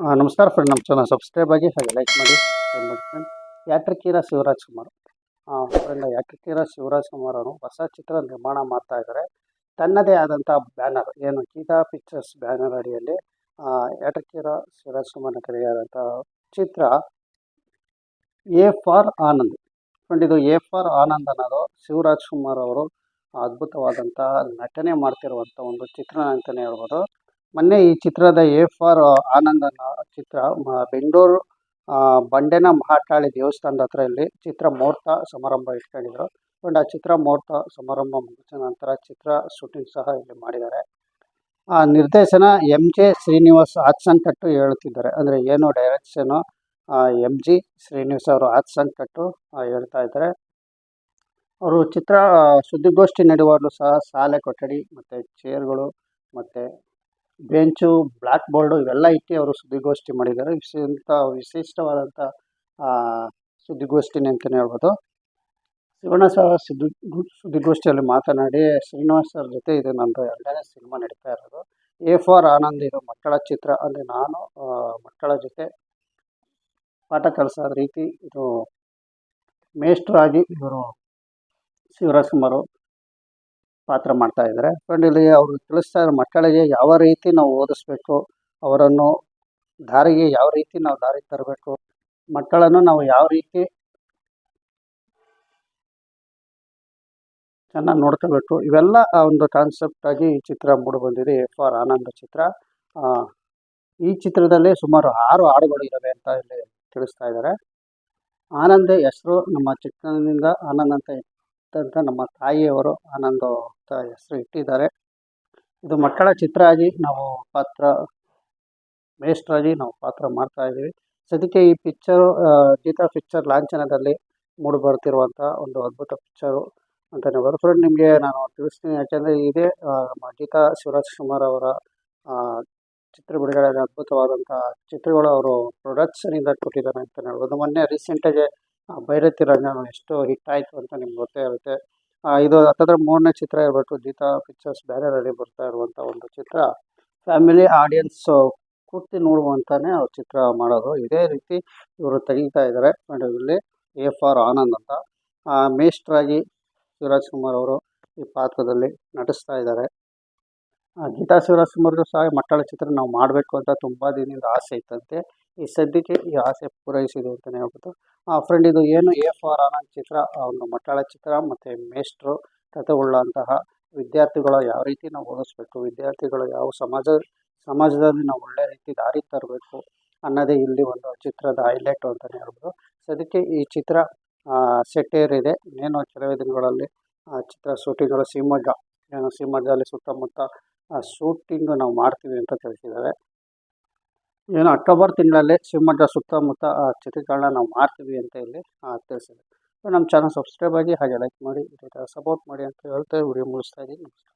ನಮಸ್ಕಾರ ಫ್ರೆಂಡ್ ನಮ್ಮ channel subscribe ಆಗಿ ಹಾಗೆ ಲೈಕ್ ಮಾಡಿ ಶೇರ್ ಮಾಡಿ friend hat trick hero Shivaraj Kumar. Friend hat trick hero Shivaraj Kumar ಅವರು ಹೊಸ ಚಿತ್ರ ನಿರ್ಮಾಣ ಮಾಡ್ತಾ ಇದ್ದಾರೆ ತನ್ನದೇ ಆದಂಥ ಬ್ಯಾನರ್ ಏನು ಗೀತಾ ಪಿಕ್ಚರ್ಸ್ ಬ್ಯಾನರ್ ಅಡಿಯಲ್ಲಿ ಯಾಟ್ರಿಕೀರ ಶಿವರಾಜ್ ಕುಮಾರ್ನ ಕರೆಯಾದಂಥ ಚಿತ್ರ ಎ ಫಾರ್ ಆನಂದ್. ಫ್ರೆಂಡ್ ಇದು ಎ ಫಾರ್ ಆನಂದ್ ಅನ್ನೋದು ಶಿವರಾಜ್ ಕುಮಾರ್ ಅವರು ಅದ್ಭುತವಾದಂಥ ನಟನೆ ಮಾಡ್ತಿರುವಂಥ ಒಂದು ಚಿತ್ರ ಅಂತಲೇ ಹೇಳ್ಬೋದು. ಮೊನ್ನೆ ಈ ಚಿತ್ರದ ಎ ಫಾರ್ ಆನಂದ್ ಚಿತ್ರ ಬೆಂಗಳೂರು ಬಂಡೆನ ಮಹಾಕಾಳಿ ದೇವಸ್ಥಾನದ ಹತ್ರ ಇಲ್ಲಿ ಚಿತ್ರ ಮುಹೂರ್ತ ಸಮಾರಂಭ ಇಟ್ಕೊಂಡಿದ್ರು. ಅಂಡ್ ಆ ಚಿತ್ರ ಮುಹೂರ್ತ ಸಮಾರಂಭ ಮುಗಿದ ನಂತರ ಚಿತ್ರ ಶೂಟಿಂಗ್ ಸಹ ಇಲ್ಲಿ ಮಾಡಿದ್ದಾರೆ. ಆ, ನಿರ್ದೇಶನ ಎಂ ಜೆ ಶ್ರೀನಿವಾಸ್ ಕಟ್ಟು ಹೇಳುತ್ತಿದ್ದಾರೆ ಅಂದರೆ ಏನು ಡೈರೆಕ್ಷನು ಎಂ ಜಿ ಶ್ರೀನಿವಾಸ್ ಅವರು ಕಟ್ಟು ಹೇಳ್ತಾ ಇದ್ದಾರೆ. ಅವರು ಚಿತ್ರ ಸುದ್ದಿಗೋಷ್ಠಿ ನಡೆಯುವಾಗಲೂ ಸಹ ಶಾಲೆ ಕೊಠಡಿ, ಮತ್ತು ಚೇರ್ಗಳು, ಮತ್ತು ಬೆಂಚು ಬ್ಲ್ಯಾಕ್ ಬೋರ್ಡು ಇವೆಲ್ಲ ಇಟ್ಟು ಅವರು ಸುದ್ದಿಗೋಷ್ಠಿ ಮಾಡಿದ್ದಾರೆ. ವಿಶೇಷ, ವಿಶಿಷ್ಟವಾದಂಥ ಸುದ್ದಿಗೋಷ್ಠಿನೇ ಅಂತಲೇ ಹೇಳ್ಬೋದು. ಶಿವಣ್ಣ ಸರ್ ಸುದ್ದಿ, ಸುದ್ದಿಗೋಷ್ಠಿಯಲ್ಲಿ ಮಾತನಾಡಿ, ಶ್ರೀನಿವಾಸ್ ಸರ್ ಜೊತೆ ಇದು ನಂದು ಎರಡನೇ ಸಿನಿಮಾ ನಡೀತಾ ಇರೋದು. ಎ ಫಾರ್ ಆನಂದ್ ಇದು ಮಕ್ಕಳ ಚಿತ್ರ. ಅಂದರೆ ನಾನು ಮಕ್ಕಳ ಜೊತೆ ಪಾಠ ಕಲಿಸೋ ರೀತಿ ಇದು ಮೇಷ್ಟ್ರಾಗಿ ಇವರು ಶಿವರಾಜ್ ಕುಮಾರು ಪಾತ್ರ ಮಾಡ್ತಾ ಇದ್ದಾರೆ. ಫ್ರೆಂಡ್ ಇಲ್ಲಿ ಅವರು ತಿಳಿಸ್ತಾ ಇರೋ ಮಕ್ಕಳಿಗೆ ಯಾವ ರೀತಿ ನಾವು ಓದಿಸ್ಬೇಕು, ಅವರನ್ನು ದಾರಿಗೆ ಯಾವ ರೀತಿ ನಾವು ದಾರಿ ತರಬೇಕು, ಮಕ್ಕಳನ್ನು ನಾವು ಯಾವ ರೀತಿ ಚೆನ್ನಾಗಿ ನೋಡ್ಕೋಬೇಕು ಇವೆಲ್ಲ ಆ ಒಂದು ಕಾನ್ಸೆಪ್ಟ್ ಆಗಿ ಈ ಚಿತ್ರ ಮೂಡಿ ಬಂದಿದೆ ಎಫ್ ಆರ್ ಆನಂದ ಚಿತ್ರ. ಈ ಚಿತ್ರದಲ್ಲಿ ಸುಮಾರು ಆರು ಹಾಡುಗಳು ಇದ್ದಾವೆ ಅಂತ ಇಲ್ಲಿ ತಿಳಿಸ್ತಾ ಇದ್ದಾರೆ. ಆನಂದ ಹೆಸರು ನಮ್ಮ ಚಿಕ್ಕಂದಿನಿಂದ ಆನಂದ ಅಂತ ಇದ್ದಂಥ ನಮ್ಮ ತಾಯಿಯವರು ಆನಂದ್ ಅಂತ ಹೆಸರು ಇಟ್ಟಿದ್ದಾರೆ. ಇದು ಮಕ್ಕಳ ಚಿತ್ರ ಆಗಿ ನಾವು ಪಾತ್ರ, ಮೇಷ್ಟ್ರಾಗಿ ನಾವು ಪಾತ್ರ ಮಾಡ್ತಾ ಇದ್ದೀವಿ. ಸದ್ಯಕ್ಕೆ ಈ ಪಿಕ್ಚರು ಗೀತಾ ಪಿಕ್ಚರ್ ಲಾಂಛನದಲ್ಲಿ ಮೂಡಿ ಬರ್ತಿರುವಂಥ ಒಂದು ಅದ್ಭುತ ಪಿಕ್ಚರು ಅಂತಲೇ ಹೇಳ್ಬೋದು. ಫ್ರೆಂಡ್ ನಿಮಗೆ ನಾನು ತಿಳಿಸ್ತೀನಿ. ಯಾಕೆಂದರೆ ಇದೇ ಗೀತಾ ಶಿವರಾಜ್ ಕುಮಾರ್ ಅವರ ಚಿತ್ರ ಬಿಡುಗಡೆ ಅದ್ಭುತವಾದಂಥ ಚಿತ್ರಗಳು ಅವರು ಪ್ರೊಡಕ್ಷನಿಂದ ಕೊಟ್ಟಿದ್ದಾರೆ ಅಂತಲೇ ಹೇಳ್ಬೋದು. ಮೊನ್ನೆ ರೀಸೆಂಟಾಗಿ ಭೈರತಿ ರಂಜನ್ ಎಷ್ಟು ಹಿಟ್ ಆಯಿತು ಅಂತ ನಿಮ್ಗೆ ಗೊತ್ತೇ ಇರುತ್ತೆ ಇದು ಹತ್ತತ್ರ ಮೂರನೇ ಚಿತ್ರ ಇರಬೇಕು ಗೀತಾ ಪಿಕ್ಚರ್ಸ್ ಬ್ಯಾನರಲ್ಲಿ ಬರ್ತಾ ಇರುವಂತ ಒಂದು ಚಿತ್ರ. ಫ್ಯಾಮಿಲಿ ಆಡಿಯನ್ಸ್ ಕೂರ್ತಿ ನೋಡುವಂತಾನೆ ಅವ್ರು ಚಿತ್ರ ಮಾಡೋದು. ಇದೇ ರೀತಿ ಇವರು ತೆಗಿತಾ ಇದ್ದಾರೆ ನೋಡಿ ಇಲ್ಲಿ ಎ ಫಾರ್ ಆನಂದ್ ಅಂತ. ಮೇಷ್ಟ್ರಾಗಿ ಶಿವರಾಜ್ ಕುಮಾರ್ ಅವರು ಈ ಪಾತ್ರದಲ್ಲಿ ನಟಿಸ್ತಾ ಇದ್ದಾರೆ ಗೀತಾ ಶಿವರಾಜ್ ಕುಮಾರ್ ಸಹ ಮಕ್ಕಳ ಚಿತ್ರ ನಾವು ಮಾಡಬೇಕು ಅಂತ ತುಂಬ ದಿನದಿಂದ ಆಸೆ ಇತ್ತಂತೆ. ಈ ಸದ್ಯಕ್ಕೆ ಈ ಆಸೆ ಪೂರೈಸಿದೆ ಅಂತಲೇ ಹೇಳ್ಬೋದು. ಆ ಫ್ರೆಂಡ್ ಇದು ಏನು ಎ ಫಾರ್ ಆನಂದ್ ಚಿತ್ರ ಒಂದು ಮಟ್ಟಾಳ ಚಿತ್ರ, ಮತ್ತು ಮೇಷ್ಟ್ರು ಕಥೆಗೊಳ್ಳುವಂತಹ ವಿದ್ಯಾರ್ಥಿಗಳು ಯಾವ ರೀತಿ ನಾವು ಓದಿಸ್ಬೇಕು, ವಿದ್ಯಾರ್ಥಿಗಳು ಯಾವ ಸಮಾಜ, ಸಮಾಜದಲ್ಲಿ ನಾವು ಒಳ್ಳೆ ರೀತಿ ದಾರಿ ತರಬೇಕು ಅನ್ನೋದೇ ಇಲ್ಲಿ ಒಂದು ಚಿತ್ರದ ಹೈಲೈಟು ಅಂತಲೇ ಹೇಳ್ಬೋದು. ಸದ್ಯಕ್ಕೆ ಈ ಚಿತ್ರ ಸೆಟ್ಟೇರಿದೆ ಇನ್ನೇನು ಕೆಲವೇ ದಿನಗಳಲ್ಲಿ ಆ ಚಿತ್ರ ಶೂಟಿಂಗ್ಗಳು ಶಿವಮೊಗ್ಗ ಏನು ಶಿವಮೊಗ್ಗದಲ್ಲಿ ಸುತ್ತಮುತ್ತ ಶೂಟಿಂಗ್ ನಾವು ಮಾಡ್ತೀವಿ ಅಂತ ತಿಳಿಸಿದ್ದಾರೆ. ಏನು ಅಕ್ಟೋಬರ್ ತಿಂಗಳಲ್ಲಿ ಶಿವಮೊಗ್ಗ ಸುತ್ತಮುತ್ತ ಚಿತ್ರಗಳನ್ನ ನಾವು ಮಾಡ್ತೀವಿ ಅಂತ ಇಲ್ಲಿ ತಿಳಿಸಿದೆ. ನಮ್ಮ ಚಾನಲ್ ಸಬ್ಸ್ಕ್ರೈಬ್ ಆಗಿ ಹಾಗೆ ಲೈಕ್ ಮಾಡಿ ಸಪೋರ್ಟ್ ಮಾಡಿ ಅಂತ ಹೇಳ್ತಾ ವಿಡಿಯೋ ಮುಗಿಸ್ತಾ ಇದ್ದೀನಿ. ನಮಸ್ಕಾರ.